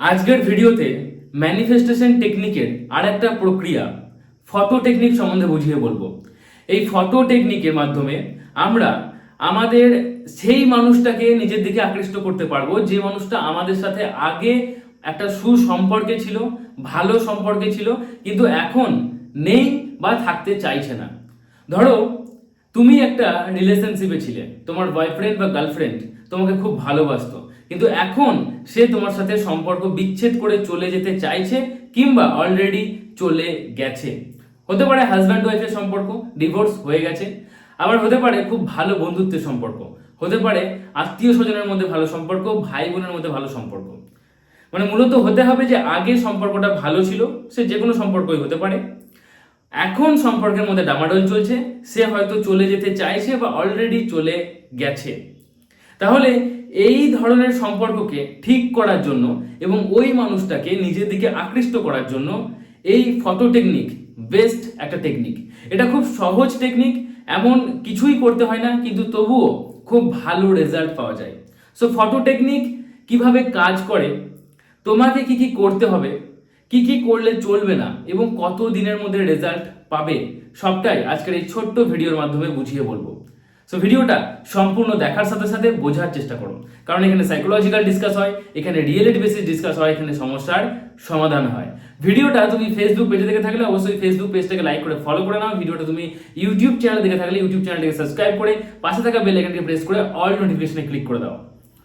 আজকের ভিডিওতে ম্যানিফেস্টেশন টেকনিকের আর একটা প্রক্রিয়া ফটো টেকনিক সম্বন্ধে বুঝিয়ে বলব। এই ফটো টেকনিকের মাধ্যমে আমরা আমাদের সেই মানুষটাকে নিজের দিকে আকৃষ্ট করতে পারব, যে মানুষটা আমাদের সাথে আগে একটা সুসম্পর্কে ছিল, ভালো সম্পর্কে ছিল, কিন্তু এখন নেই বা থাকতে চাইছে না। ধরো, তুমি একটা রিলেশনশিপে ছিলে, তোমার বয়ফ্রেন্ড বা গার্লফ্রেন্ড তোমাকে খুব ভালোবাসতো। কিন্তু এখন সে তোমার সাথে সম্পর্ক বিচ্ছেদ করে চলে যেতে চাইছে কিংবা অলরেডি চলে গেছে। হতে পারে হাজব্যান্ড ওয়াইফের সম্পর্ক ডিভোর্স হয়ে গেছে। আবার হতে পারে খুব ভালো বন্ধুত্বের সম্পর্ক। হতে পারে আত্মীয় স্বজনের মধ্যে ভালো সম্পর্ক, ভাই বোনের মধ্যে ভালো সম্পর্ক। মানে মূলত হতে হবে যে আগে সম্পর্কটা ভালো ছিল, সে যে কোনো সম্পর্কই হতে পারে। এখন সম্পর্কের মধ্যে ডামাডোল চলছে, সে হয়তো চলে যেতে চাইছে বা অলরেডি চলে গেছে। তাহলে এই ধরনের সম্পর্ককে ঠিক করার জন্য এবং ওই মানুষটাকে নিজের দিকে আকৃষ্ট করার জন্য এই ফটো টেকনিক বেস্ট একটা টেকনিক এটা খুব সহজ টেকনিক এমন কিছুই করতে হয় না, কিন্তু তবুও খুব ভালো রেজাল্ট পাওয়া যায়। সো ফটো টেকনিক কীভাবে কাজ করে, তোমাকে কি কি করতে হবে, কি কি করলে চলবে না, এবং কত দিনের মধ্যে রেজাল্ট পাবে, সবটাই আজকের এই ছোট্ট ভিডিওর মাধ্যমে বুঝিয়ে বলব। সো ভিডিওটা সম্পূর্ণ দেখার সাথে সাথে বোঝার চেষ্টা করো কারণ এখানে সাইকোলজিক্যাল ডিসকাস হয়, এখানে রিয়েলিটি বেসিস ডিসকাস হয়, এখানে সমস্যার সমাধান হয়। ভিডিওটা তুমি ফেসবুক পেজে দেখে থাকলে অবশ্যই ফেসবুক পেজটাকে লাইক করে ফলো করে নাও। ভিডিওটা তুমি ইউটিউব চ্যানেল দেখে থাকলে ইউটিউব চ্যানেলটাকে সাবস্ক্রাইব করে পাশে থাকা বেল আইকনকে প্রেস করে অল নোটিফিকেশনে ক্লিক করে দাও।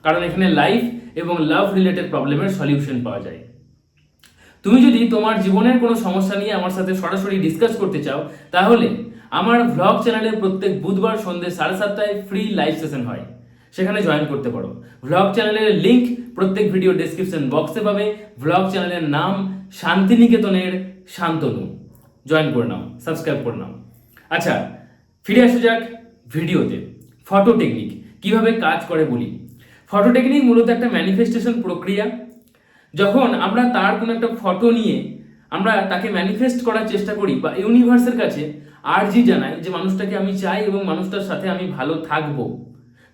কারণ এখানে লাইফ এবং লাভ রিলেটেড প্রবলেমের সলিউশন পাওয়া যায়। তুমি যদি তোমার জীবনের কোনো সমস্যা নিয়ে আমার সাথে সরাসরি ডিসকাস করতে চাও, তাহলে আমার ভ্লগ চ্যানেলে প্রত্যেক বুধবার সন্ধ্যে সাড়ে সাতটায় ফ্রি লাইভ সেশন হয়। সেখানে জয়েন করতে পারো। ভ্লগ চ্যানেলের লিঙ্ক প্রত্যেক ভিডিও ডেসক্রিপশন বক্সে পাবে। ভ্লগ চ্যানেলের নাম শান্তিনিকেতনের শান্তনু। জয়েন করে নাও সাবস্ক্রাইব করে নাও। আচ্ছা ফিরে আসা যাক ভিডিওতে। ফটো টেকনিক কীভাবে কাজ করে বলি। ফটো টেকনিক মূলত একটা ম্যানিফেস্টেশন প্রক্রিয়া। যখন আমরা তার কোনো একটা ফটো নিয়ে আমরা তাকে ম্যানিফেস্ট করার চেষ্টা করি বা ইউনিভার্সের কাছে আর্জি জানাই যে মানুষটাকে আমি চাই এবং মানুষটার সাথে আমি ভালো থাকব।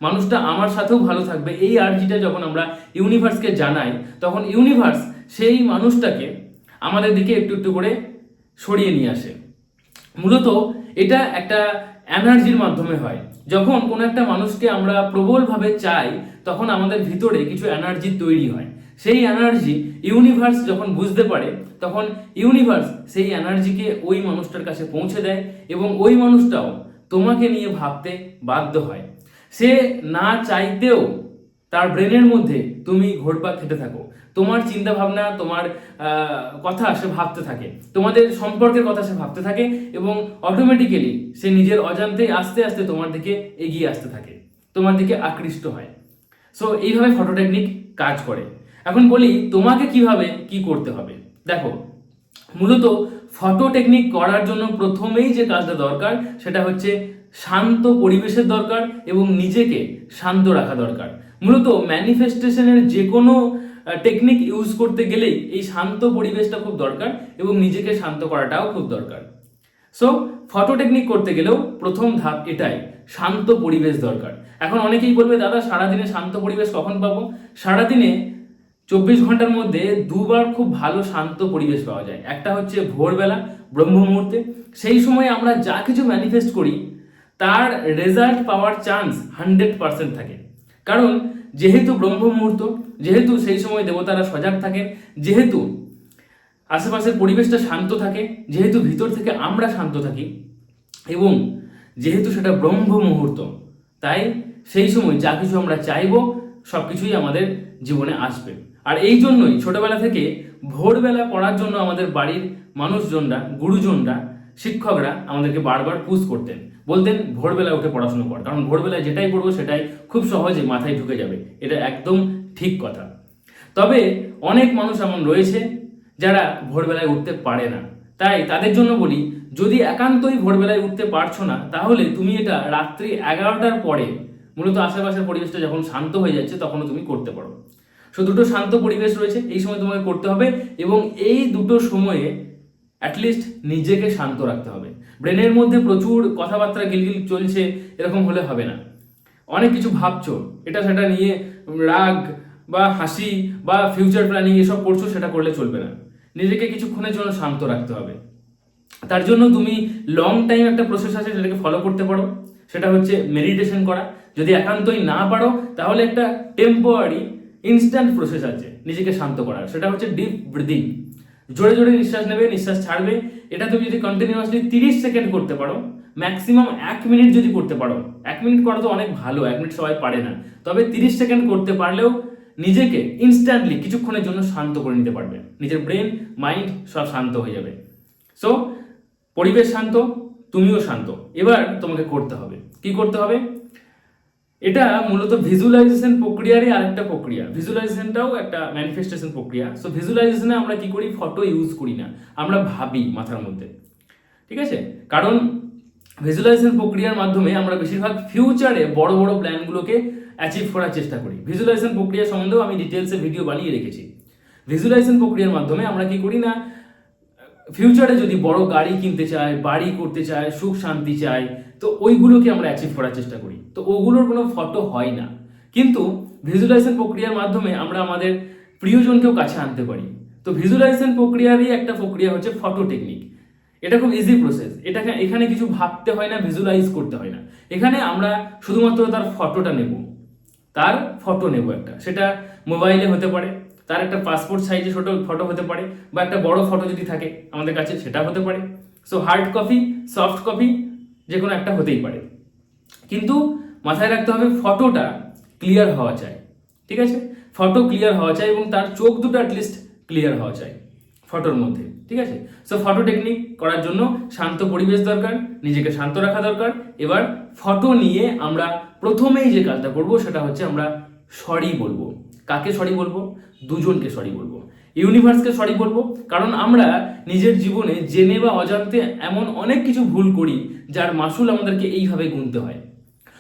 মানুষটা আমার সাথেও ভালো থাকবে। এই আর্জিটা যখন আমরা ইউনিভার্সকে জানাই, তখন ইউনিভার্স সেই মানুষটাকে আমাদের দিকে একটু একটু করে সরিয়ে নিয়ে আসে। মূলত এটা একটা এনার্জির মাধ্যমে হয়। যখন কোনো একটা মানুষকে আমরা প্রবলভাবে চাই, তখন আমাদের ভিতরে কিছু এনার্জি তৈরি হয়। সেই এনার্জি ইউনিভার্স যখন বুঝতে পারে, তখন ইউনিভার্স সেই এনার্জিকে ওই মানুষটার কাছে পৌঁছে দেয় এবং ওই মানুষটাও তোমাকে নিয়ে ভাবতে বাধ্য হয়। সে না চাইতেও তার ব্রেনের মধ্যে তুমি ঘোরপাক খেতে থাকো। তোমার চিন্তা ভাবনা তোমার কথা সে ভাবতে থাকে। তোমাদের সম্পর্কের কথা সে ভাবতে থাকে এবং অটোমেটিক্যালি সে নিজের অজান্তেই আস্তে আস্তে তোমার দিকে এগিয়ে আসতে থাকে। তোমার দিকে আকৃষ্ট হয়। সো এইভাবে ফটো টেকনিক কাজ করে। এখন বলি, তোমাকে কীভাবে কি করতে হবে? দেখো, মূলত ফটো টেকনিক করার জন্য প্রথমেই যে কাজটা দরকার, সেটা হচ্ছে শান্ত পরিবেশের দরকার এবং নিজেকে শান্ত রাখা দরকার। মূলত ম্যানিফেস্টেশনের যে কোনো টেকনিক ইউজ করতে গেলেই এই শান্ত পরিবেশটা খুব দরকার এবং নিজেকে শান্ত করাটাও খুব দরকার। সো ফটো টেকনিক করতে গেলেও প্রথম ধাপ এটাই, শান্ত পরিবেশ দরকার। এখন অনেকেই বলবে, দাদা, সারাদিনে শান্ত পরিবেশ কখন পাবো? সারাদিনে চব্বিশ ঘণ্টার মধ্যে দুবার খুব ভালো শান্ত পরিবেশ পাওয়া যায়। একটা হচ্ছে ভোরবেলা, ব্রহ্ম মুহূর্তে। সেই সময় আমরা যা কিছু ম্যানিফেস্ট করি, তার রেজাল্ট পাওয়ার চান্স হান্ড্রেড পার্সেন্ট থাকে। কারণ যেহেতু ব্রহ্ম মুহূর্ত, যেহেতু সেই সময় দেবতারা সজাগ থাকেন যেহেতু আশেপাশের পরিবেশটা শান্ত থাকে, যেহেতু ভিতর থেকে আমরা শান্ত থাকি, এবং যেহেতু সেটা ব্রহ্ম মুহূর্ত, তাই সেই সময় যা কিছু আমরা চাইব সব কিছুই আমাদের জীবনে আসবে। আর এই জন্যই ছোটবেলা থেকে ভোরবেলা পড়ার জন্য আমাদের বাড়ির মানুষজনরা, গুরুজনরা, শিক্ষকরা আমাদেরকে বারবার পুশ করতেন। বলতেন, ভোরবেলা উঠে পড়াশুনো কর। কারণ ভোরবেলায় যেটাই পড়ব সেটাই খুব সহজে মাথায় ঢুকে যাবে। এটা একদম ঠিক কথা। তবে অনেক মানুষ এমন রয়েছে যারা ভোরবেলায় উঠতে পারে না। তাই তাদের জন্য বলি, যদি একান্তই ভোরবেলায় উঠতে পারছ না, তাহলে তুমি এটা রাত্রি এগারোটার পরে মূলত আশেপাশের পরিবেশটা যখন শান্ত হয়ে যাচ্ছে, তখনও তুমি করতে পারো। সো দুটো শান্ত পরিবেশ রয়েছে, এই সময় তোমাকে করতে হবে এবং এই দুটো সময়ে অ্যাটলিস্ট নিজেকে শান্ত রাখতে হবে। ব্রেনের মধ্যে প্রচুর কথাবার্তা গিলগিল চলছে, এরকম হলে হবে না। অনেক কিছু ভাবছ, এটা সেটা নিয়ে রাগ বা হাসি বা ফিউচার প্ল্যানিং এসব করছ, সেটা করলে চলবে না। নিজেকে কিছুক্ষণের জন্য শান্ত রাখতে হবে। তার জন্য তুমি লং টাইম একটা প্রসেস আছে, সেটাকে ফলো করতে পারো। সেটা হচ্ছে মেডিটেশন করা। যদি একান্তই না পারো, তাহলে একটা টেম্পোয়ারি ইনস্ট্যান্ট প্রসেস আছে, নিজেকে শান্ত করার। সেটা হচ্ছে ডিপ ব্রিদিং জোরে জোরে নিঃশ্বাস নেবে, নিঃশ্বাস ছাড়বে। এটা তুমি যদি কন্টিনিউয়াসলি তিরিশ সেকেন্ড করতে পারো ম্যাক্সিমাম এক মিনিট যদি করতে পারো, এক মিনিট করা তো অনেক ভালো, এক মিনিট সবাই পারে না। তবে তিরিশ সেকেন্ড করতে পারলেও নিজেকে ইনস্ট্যান্টলি কিছুক্ষণের জন্য শান্ত করে নিতে পারবে। নিজের ব্রেন মাইন্ড সব শান্ত হয়ে যাবে। সো পরিবেশ শান্ত, তুমিও শান্ত। এবার তোমাকে করতে হবে। কি করতে হবে? এটা মূলত ভিজুয়ালাইজেশন প্রক্রিয়ারই আরেকটা প্রক্রিয়া। ভিজুয়ালাইজেশনটাও একটা ম্যানিফেস্টেশন প্রক্রিয়া। সো ভিজুয়ালাইজেশনে আমরা কি করি? ফটো ইউজ করি না। আমরা ভাবি মাথার মধ্যে। ঠিক আছে? কারণ ভিজুয়ালাইজেশন প্রক্রিয়ার মাধ্যমে আমরা বেশিরভাগ ফিউচারে বড় বড় প্ল্যানগুলোকে অ্যাচিভ করার চেষ্টা করি। ভিজুয়ালাইজেশন প্রক্রিয়া সম্বন্ধেও আমি ডিটেলসে ভিডিও বানিয়ে রেখেছি। ভিজুয়ালাইজেশন প্রক্রিয়ার মাধ্যমে আমরা কি করি না? ফিউচারে যদি বড় গাড়ি কিনতে চায়, বাড়ি করতে চায়, সুখ শান্তি চায়, তো ওইগুলোকে আমরা অ্যাচিভ করার চেষ্টা করি। তো ওগুলোর কোনো ফটো হয় না। কিন্তু ভিজুয়ালাইজেশন প্রক্রিয়ার মাধ্যমে আমরা আমাদের প্রিয়জনকেও কাছে আনতে পারি। তো ভিজুয়ালাইজেশন প্রক্রিয়ারই একটা প্রক্রিয়া হচ্ছে ফটো টেকনিক এটা খুব ইজি প্রসেস এটাকে এখানে কিছু ভাবতে হয় না ভিজুয়ালাইজ করতে হয় না। এখানে আমরা শুধুমাত্র তার ফটোটা নেব। তার ফটো নেব একটা। সেটা মোবাইলে হতে পারে তার একটা পাসপোর্ট সাইজে ছোট ফটো হতে পারে বা একটা বড় ফটো যদি থাকে আমাদের কাছে, সেটা হতে পারে। So hard copy soft copy যে কোনো একটা হতেই পারে। কিন্তু মাথায় রাখতে হবে ফটোটা ক্লিয়ার হওয়া চাই, ঠিক আছে? ফটো ক্লিয়ার হওয়া চাই এবং তার চোখ দুটো অ্যাটলিস্ট ক্লিয়ার হওয়া চাই ফটোর মধ্যে, ঠিক আছে? সো ফটো টেকনিক করার জন্য শান্ত পরিবেশ দরকার, নিজেকে শান্ত রাখা দরকার। এবার ফটো নিয়ে আমরা প্রথমেই যে কাজটা করব, সেটা হচ্ছে আমরা সরি বলব। কাকে সরি বলব? দুজনকে সরি বলব। ইউনিভার্সকে সরি বলব। কারণ আমরা নিজের জীবনে জেনে বা অজান্তে এমন অনেক কিছু ভুল করি, যার মাসুল আমাদেরকে এইভাবে গুনতে হয়।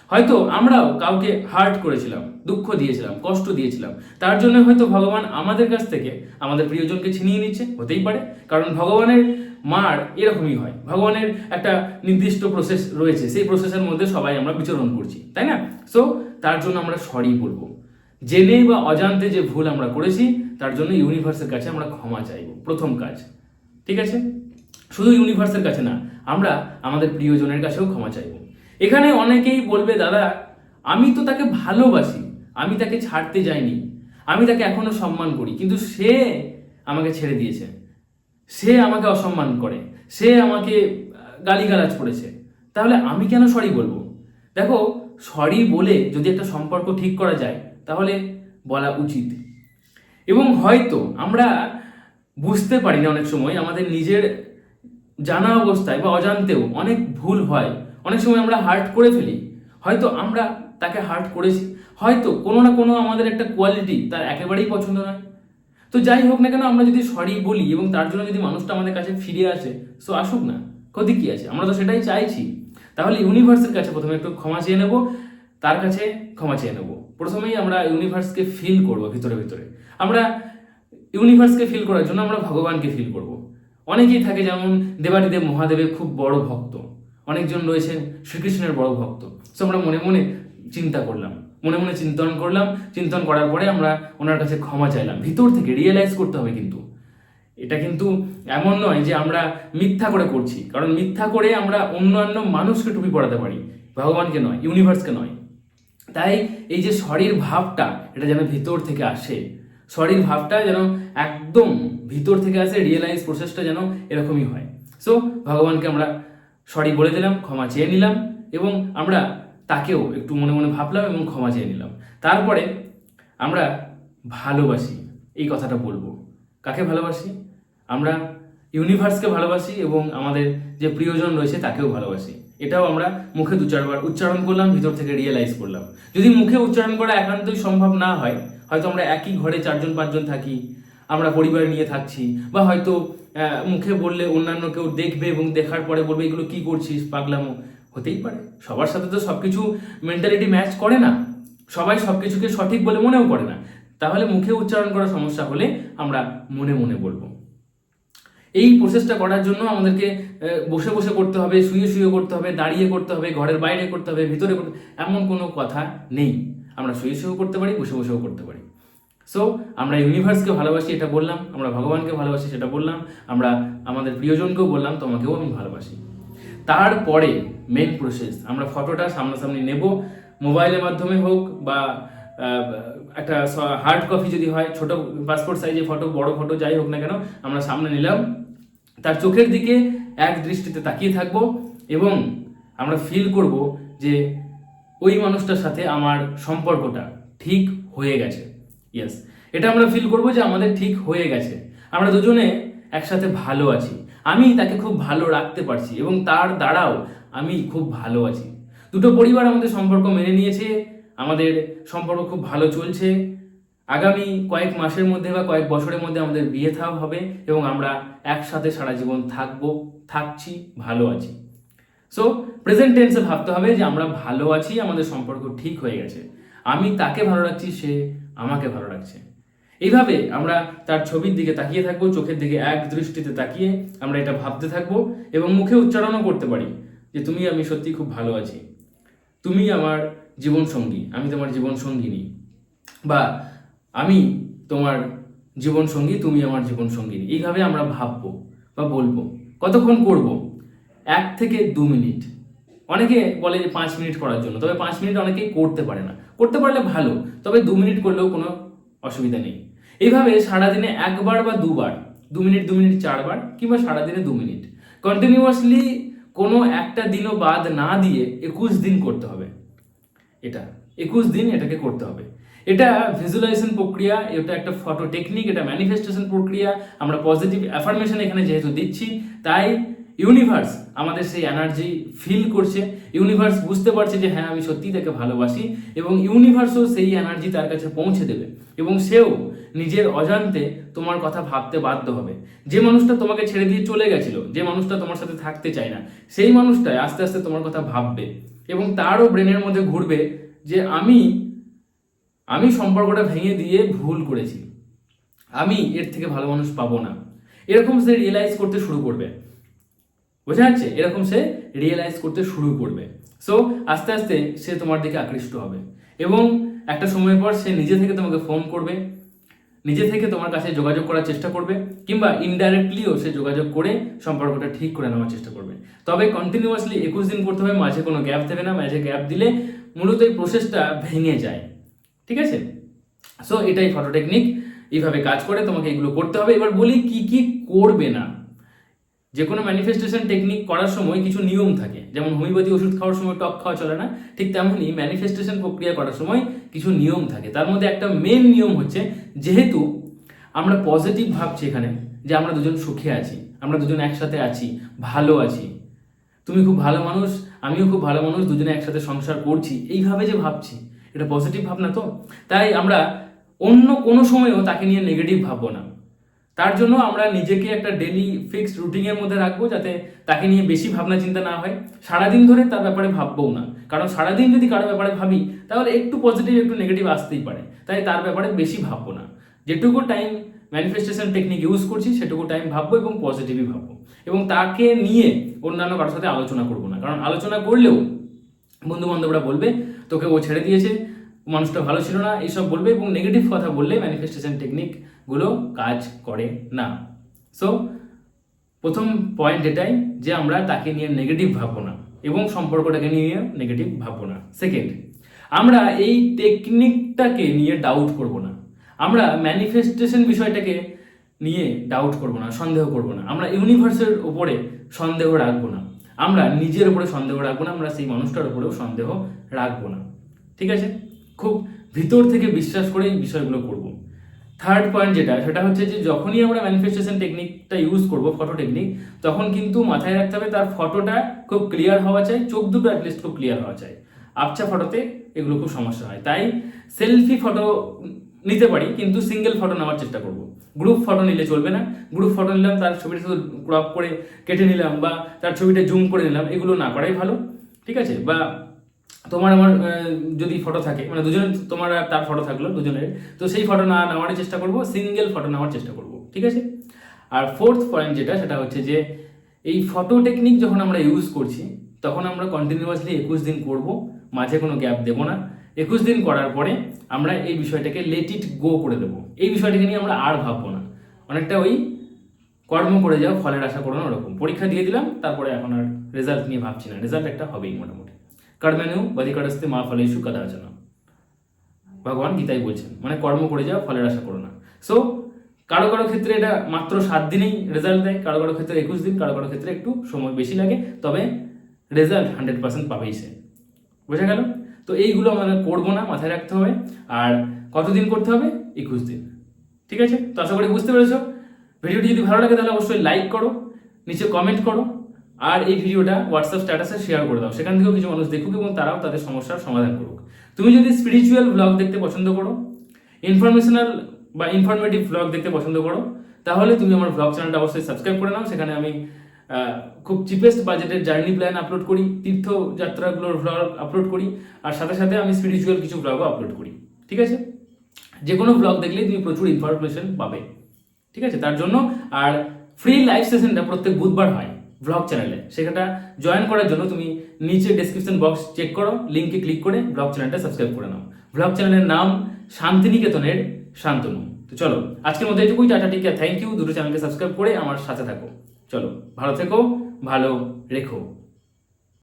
হয়তো আমরাও কাউকে হার্ট করেছিলাম, দুঃখ দিয়েছিলাম, কষ্ট দিয়েছিলাম। তার জন্য হয়তো ভগবান আমাদের কাছ থেকে আমাদের প্রিয়জনকে ছিনিয়ে নিচ্ছে, হতেই পারে। কারণ ভগবানের মার এরকমই হয়। ভগবানের একটা নির্দিষ্ট প্রসেস রয়েছে। সেই প্রসেসের মধ্যে সবাই আমরা বিচরণ করছি, তাই না? সো তার জন্য আমরা সরি বলব। জেনে বা অজান্তে যে ভুল আমরা করেছি, তার জন্য ইউনিভার্সের কাছে আমরা ক্ষমা চাইব। প্রথম কাজ। ঠিক আছে? শুধু ইউনিভার্সের কাছে না, আমরা আমাদের প্রিয়জনের কাছেও ক্ষমা চাইব। এখানে অনেকেই বলবে, দাদা, আমি তো তাকে ভালোবাসি, আমি তাকে ছাড়তে যাইনি, আমি তাকে এখনও সম্মান করি। কিন্তু সে আমাকে ছেড়ে দিয়েছে। সে আমাকে অসম্মান করে। সে আমাকে গালিগালাজ করেছে। তাহলে আমি কেন সরি বলব? দেখো, সরি বলে যদি একটা সম্পর্ক ঠিক করা যায় তাহলে বলা উচিত। এবং হয়তো আমরা বুঝতে পারি না অনেক সময় আমাদের নিজের জানা অবস্থায় বা অজান্তেও অনেক ভুল হয়। অনেক সময় আমরা হার্ট করে ফেলি। হয়তো আমরা তাকে হার্ট করেছি। হয়তো কোনো না কোনো আমাদের একটা কোয়ালিটি তার একেবারেই পছন্দ নয়। তো যাই হোক না কেন, আমরা যদি সরি বলি এবং তার জন্য যদি মানুষটা আমাদের কাছে ফিরে আসে সো আসুক না। ক্ষতি কি আছে? আমরা তো সেটাই চাইছি। তাহলে ইউনিভার্সের কাছে প্রথমে একটু ক্ষমা চেয়ে নেব, তার কাছে ক্ষমা চেয়ে নেব। প্রথমেই আমরা ইউনিভার্সকে ফিল করব ভিতরে ভিতরে। আমরা ইউনিভার্সকে ফিল করার জন্য আমরা ভগবানকে ফিল করব। অনেকেই থাকে যেমন দেবাদিদেব মহাদেবের খুব বড় ভক্ত। অনেকজন রয়েছেন শ্রীকৃষ্ণের বড় ভক্ত। সো আমরা মনে মনে চিন্তা করলাম, মনে মনে চিন্তন করলাম। চিন্তন করার পরে আমরা ওনার কাছে ক্ষমা চাইলাম। ভিতর থেকে রিয়েলাইজ করতে হবে কিন্তু। এটা কিন্তু এমন নয় যে আমরা মিথ্যা করে করছি। কারণ মিথ্যা করে আমরা অন্যান্য মানুষকে টুপি পড়াতে পারি। ভগবানকে নয় ইউনিভার্সকে নয়। তাই এই যে শরীর ভাবটা, এটা যেন ভিতর থেকে আসে। শরীর ভাবটা যেন একদম ভিতর থেকে আসে রিয়েলাইজ প্রসেসটা যেন এরকমই হয়। সো ভগবানকে আমরা সরি বলে দিলাম, ক্ষমা চেয়ে নিলাম এবং আমরা তাকেও একটু মনে মনে ভাবলাম এবং ক্ষমা চেয়ে নিলাম। তারপরে আমরা ভালোবাসি, এই কথাটা বলব। কাকে ভালোবাসি? আমরা ইউনিভার্সকে ভালোবাসি এবং আমাদের যে প্রিয়জন রয়েছে তাকেও ভালোবাসি। এটাও আমরা মুখে দু চারবার উচ্চারণ করলাম, ভিতর থেকে রিয়েলাইজ করলাম। যদি মুখে উচ্চারণ করা একান্তই সম্ভব না হয়, হয়তো আমরা একই ঘরে চারজন, পাঁচজন থাকি, আমরা পরিবার নিয়ে থাকছি, বা হয়তো মুখে বললে অন্যান্য কেউ দেখবে এবং দেখার পরে বলবে, এগুলো কি করছিস? পাগলামো। হতেই পারে। সবার সাথে তো সব কিছু মেন্টালিটি ম্যাচ করে না। সবাই সব কিছুকে সঠিক বলে মনেও করে না। তাহলে মুখে উচ্চারণ করার সমস্যা হলে আমরা মনে মনে বলব। এই প্রসেসটা করার জন্য আমাদেরকে বসে বসে করতে হবে, শুয়ে শুয়ে করতে হবে, দাঁড়িয়ে করতে হবে, ঘরের বাইরে করতে হবে, ভিতরে করতে এমন কোনো কথা নেই। আমরা শুয়ে শুয়েও করতে পারি, বসে বসেও করতে পারি। সো আমরা ইউনিভার্সকে ভালোবাসি, এটা বললাম, আমরা ভগবানকে ভালোবাসি, সেটা বললাম, আমরা আমাদের প্রিয়জনকেও বললাম তোমাকেও আমি ভালোবাসি। তারপরে মেন প্রসেস আমরা ফটোটা সামনাসামনি নেব মোবাইলের মাধ্যমে হোক বা একটা হার্ড কপি যদি হয়, ছোট পাসপোর্ট সাইজে ফটো বড় ফটো যাই হোক না কেন, আমরা সামনে নিলাম তার চোখের দিকে এক দৃষ্টিতে তাকিয়ে থাকব এবং আমরা ফিল করব যে ওই মানুষটার সাথে আমার সম্পর্কটা ঠিক হয়ে গেছে। ইয়েস এটা আমরা ফিল করব যে আমাদের ঠিক হয়ে গেছে। আমরা দুজনে একসাথে ভালো আছি। আমি তাকে খুব ভালো রাখতে পারছি এবং তার দ্বারাও আমি খুব ভালো আছি। দুটো পরিবার আমাদের সম্পর্ক মেনে নিয়েছে। আমাদের সম্পর্ক খুব ভালো চলছে। আগামী কয়েক মাসের মধ্যে বা কয়েক বছরের মধ্যে আমাদের বিয়ে থাও হবে এবং আমরা একসাথে সারা জীবন থাকব, থাকছি, ভালো আছি। সো প্রেজেন্ট টেন্সে ভাবতে হবে যে আমরা ভালো আছি, আমাদের সম্পর্ক ঠিক হয়ে গেছে। আমি তাকে ভালো রাখছি, সে আমাকে ভালো রাখছে। এইভাবে আমরা তার ছবির দিকে তাকিয়ে থাকব, চোখের দিকে এক দৃষ্টিতে তাকিয়ে আমরা এটা ভাবতে থাকব এবং মুখে উচ্চারণও করতে পারি যে তুমি আমি সত্যি খুব ভালো আছি। তুমি আমার জীবন সঙ্গী আমি তোমার জীবন সঙ্গিনী বা আমি তোমার জীবন সঙ্গী তুমি আমার জীবন সঙ্গিনী এইভাবে আমরা ভাববো বা বলব। কতক্ষণ করব? এক থেকে দু মিনিট। অনেকে বলে যে পাঁচ মিনিট করার জন্য, তবে পাঁচ মিনিট অনেকেই করতে পারে না। করতে পারলে ভালো, তবে দু মিনিট করলেও কোনো অসুবিধা নেই। এইভাবে সারাদিনে একবার বা দুবার, দু মিনিট দু মিনিট, চারবার, কিংবা সারাদিনে দু মিনিট কন্টিনিউয়াসলি কোনো একটা দিনও বাদ না দিয়ে একুশ দিন করতে হবে। এটা, একুশ দিন এটাকে করতে হবে। এটা ভিজুয়ালাইজেশন প্রক্রিয়া, এটা একটা ফটো টেকনিক এটা ম্যানিফেস্টেশন প্রক্রিয়া। আমরা পজিটিভ অ্যাফার্মেশন এখানে যেহেতু দিচ্ছি, তাই ইউনিভার্স আমাদের সেই এনার্জি ফিল করছে। ইউনিভার্স বুঝতে পারছে যে হ্যাঁ আমি সত্যিই তাকে ভালোবাসি এবং ইউনিভার্সও সেই এনার্জি তার কাছে পৌঁছে দেবে এবং সেও নিজের অজান্তে তোমার কথা ভাবতে বাধ্য হবে। যে মানুষটা তোমাকে ছেড়ে দিয়ে চলে গেছিল, যে মানুষটা তোমার সাথে থাকতে চায় না, সেই মানুষটাই আস্তে আস্তে তোমার কথা ভাববে এবং তারও ব্রেনের মধ্যে ঘুরবে যে, আমি আমি সম্পর্কটা ভেঙে দিয়ে ভুল করেছি। আমি এর থেকে ভালো মানুষ পাবো না। এরকম সে রিয়েলাইজ করতে শুরু করবে। বোঝা যাচ্ছে? এরকম সে রিয়েলাইজ করতে শুরু করবে। সো আস্তে আস্তে সে তোমার দিকে আকৃষ্ট হবে। এবং একটা সময় পর সে নিজে থেকে তোমাকে ফোন করবে, নিজে থেকে তোমার কাছে যোগাযোগ করার চেষ্টা করবে, কিংবা ইনডাইরেক্টলিও সে যোগাযোগ করে সম্পর্কটা ঠিক করে নেওয়ার চেষ্টা করবে। তবে কন্টিনিউয়াসলি একুশ দিন করতে হবে, মাঝে কোনো গ্যাপ দেবে না। মাঝে গ্যাপ দিলে মূলত এই প্রসেসটা ভেঙে যায়। ঠিক আছে? সো এটাই ফটো টেকনিক এইভাবে কাজ করে তোমাকে এগুলো করতে হবে। এবার বলি কি কি করবে না। যে কোনো ম্যানিফেস্টেশন টেকনিক করার সময় কিছু নিয়ম থাকে। যেমন হোমিওপ্যাথি ওষুধ খাওয়ার সময় টক খাওয়া চলে না। ঠিক তেমনই ম্যানিফেস্টেশন প্রক্রিয়া করার সময় কিছু নিয়ম থাকে। তার মধ্যে একটা মেন নিয়ম হচ্ছে, যেহেতু আমরা পজিটিভ ভাবছি এখানে, যে আমরা দুজন সুখে আছি, আমরা দুজন একসাথে আছি, ভালো আছি। তুমি খুব ভালো মানুষ, আমিও খুব ভালো মানুষ, দুজনে একসাথে সংসার করছি। এইভাবে যে ভাবছি। এটা পজিটিভ ভাবনা তো? তাই আমরা অন্য কোনো সময়ও তাকে নিয়ে নেগেটিভ ভাববো না। তার জন্য আমরা নিজেকে একটা ডেলি ফিক্সড রুটিনের মধ্যে রাখব যাতে তাকে নিয়ে বেশি ভাবনা চিন্তা না হয়। সারাদিন ধরে তার ব্যাপারে ভাববো না। কারণ সারাদিন যদি কারও ব্যাপারে ভাবি, তাহলে একটু পজিটিভ একটু নেগেটিভ আসতেই পারে। তাই তার ব্যাপারে বেশি ভাববো না। যেটুকু টাইম ম্যানিফেস্টেশন টেকনিক ইউজ করছি, সেটুকু টাইম ভাববো এবং পজিটিভই ভাববো। এবং তাকে নিয়ে অন্যান্য কারোর সাথে আলোচনা করব না। কারণ আলোচনা করলেও বন্ধু বান্ধবরা বলবে তোকে ও ছেড়ে দিয়েছে। মানুষটা ভালো ছিল না, এইসব বলবে এবং নেগেটিভ কথা বললে ম্যানিফেস্টেশন টেকনিকগুলো কাজ করে না। সো প্রথম পয়েন্ট এটাই যে আমরা তাকে নিয়ে নেগেটিভ ভাববো না এবং সম্পর্কটাকে নিয়ে নেগেটিভ ভাববো না। সেকেন্ড আমরা এই টেকনিকটাকে নিয়ে ডাউট করব না। আমরা ম্যানিফেস্টেশন বিষয়টাকে নিয়ে ডাউট করব না, সন্দেহ করব না। আমরা ইউনিভার্সের উপরে সন্দেহ রাখব না। আমরা নিজের উপরে সন্দেহ রাখব না, আমরা সেই মানুষটার উপরেও সন্দেহ রাখব না। ঠিক আছে? খুব ভিতর থেকে বিশ্বাস করে এই বিষয়গুলো করব। থার্ড পয়েন্ট যেটা, সেটা হচ্ছে যে যখনই আমরা ম্যানিফেস্টেশন টেকনিকটা ইউজ করব ফটো টেকনিক তখন কিন্তু মাথায় রাখতে হবে তার ফটোটা খুব ক্লিয়ার হওয়া চাই, চোখ দুটো অ্যাটলিস্ট খুব ক্লিয়ার হওয়া চাই। আবছা ফটোতে এগুলো খুব সমস্যা হয়। তাই সেলফি ফটো নিতে পারি, কিন্তু সিঙ্গেল ফটো নেওয়ার চেষ্টা করব। গ্রুপ ফটো নিলে চলবে না। গ্রুপ ফটো নিলাম, তার ছবিটা শুধু ক্রপ করে কেটে নিলাম বা তার ছবিটা জুম করে নিলাম, এগুলো না করাই ভালো, ঠিক আছে? বা তোমার আমার যদি ফটো থাকে মানে দুজনের, তোমার তার ফটো থাকল দুজনের, তো সেই ফটো না নেওয়ার চেষ্টা করব সিঙ্গেল ফটো নেওয়ার চেষ্টা করব, ঠিক আছে? আর ফোর্থ পয়েন্ট যেটা, সেটা হচ্ছে যে এই ফটো টেকনিক যখন আমরা ইউজ করছি, তখন আমরা কন্টিনিউয়াসলি একুশ দিন করব, মাঝে কোনো গ্যাপ দেবো না। একুশ দিন করার পরে আমরা এই বিষয়টাকে লেট ইট গো করে দেবো। এই বিষয়টাকে নিয়ে আমরা আর ভাববো না। অনেকটা ওই কর্ম করে যাও, ফলের আশা করো না, ওরকম। পরীক্ষা দিয়ে দিলাম, তারপরে এখন আর রেজাল্ট নিয়ে ভাবছি না। রেজাল্ট একটা হবেই মোটামুটি। কর্মেনু বধিকরস্তে মা ফলেশু কদাচনা। ভগবান গীতাই বলছেন মানে কর্ম করে যাও, ফলের আশা করো না। সো কারও কারও ক্ষেত্রে এটা মাত্র সাত দিনেই রেজাল্ট দেয়, কারও কারও ক্ষেত্রে একুশ দিন, কারও কারও ক্ষেত্রে একটু সময় বেশি লাগে, তবে রেজাল্ট হান্ড্রেড পার্সেন্ট পাবেই সে। বোঝা গেল? তো এইগুলো আমাদের করব না, মাথায় রাখতে হবে। আর কতদিন করতে হবে? একুশ দিন। ঠিক আছে? তো আশা করি বুঝতে পেরেছ। ভিডিওটি যদি ভালো লাগে তাহলে অবশ্যই লাইক করো, নিচে কমেন্ট করো, আর এই ভিডিওটা হোয়াটসঅ্যাপ স্ট্যাটাসে শেয়ার করে দাও। সেখান থেকেও কিছু মানুষ দেখুক এবং তারাও তাদের সমস্যার সমাধান করুক। তুমি যদি স্পিরিচুয়াল ব্লগ দেখতে পছন্দ করো ইনফরমেশনাল বা ইনফরমেটিভ ব্লগ দেখতে পছন্দ করো, তাহলে তুমি আমার ব্লগ চ্যানেলটা অবশ্যই সাবস্ক্রাইব করে নাও। সেখানে আমি খুব চিপেস্ট বাজেটের জার্নি প্ল্যান আপলোড করি, তীর্থযাত্রাগুলোর ব্লগ আপলোড করি, আর সাথে সাথে আমি স্পিরিচুয়াল কিছু ব্লগও আপলোড করি, ঠিক আছে? যে কোনো ব্লগ দেখলেই তুমি প্রচুর ইনফরমেশন পাবে, ঠিক আছে? তার জন্য, আর ফ্রি লাইভ সেশনটা প্রত্যেক বুধবার হয় ব্লগ চ্যানেলে সেটা জয়েন করার জন্য তুমি নিচে ডেসক্রিপশন বক্স চেক করো লিঙ্কে ক্লিক করে ব্লগ চ্যানেলটা সাবস্ক্রাইব করে নাও। ব্লগ চ্যানেলের নাম শান্তিনিকেতনের শান্তনু। তো চলো, আজকের মধ্যে এটুকুই, টাটা টিকা থ্যাংক ইউ দুটো চ্যানেলকে সাবস্ক্রাইব করে আমার সাথে থাকো। চলো ভালো থেকো ভালো রেখো।